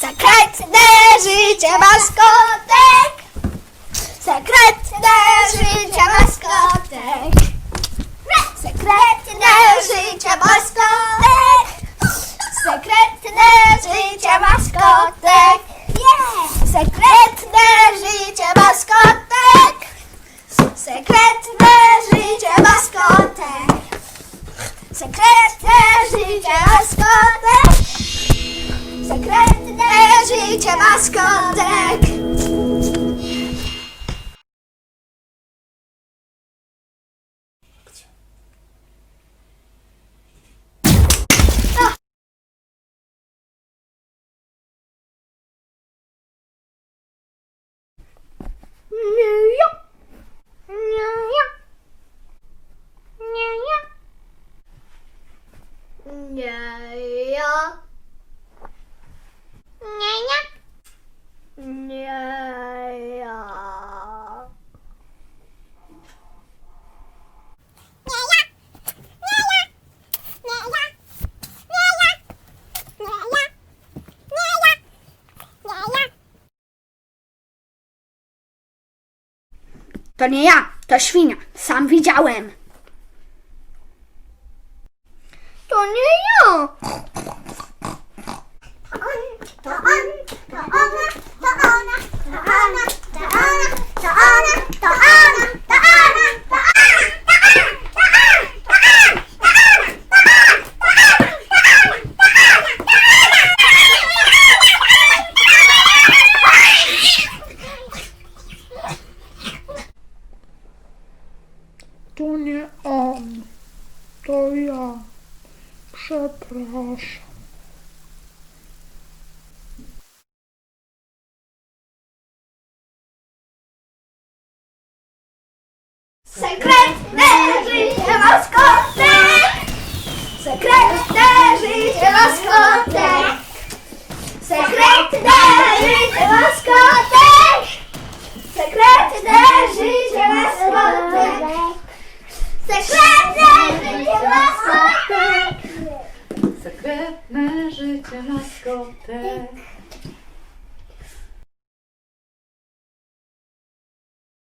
Sekretne życie maskotek. Sekretne życie maskotek. Sekretne życie maskotek. Sekretne życie maskotek. Sekretne życie maskotek. Sekretne życie maskotek. Sekretne życie maskotek. Życie maskotek. Nie, ja. Nie, ja. Nie, ja. To nie ja, to świnia. Sam widziałem. To nie ja. To nie on, to ja. Przepraszam. Sekretne życie maskotek! Sekretne życie maskotek! życie go back.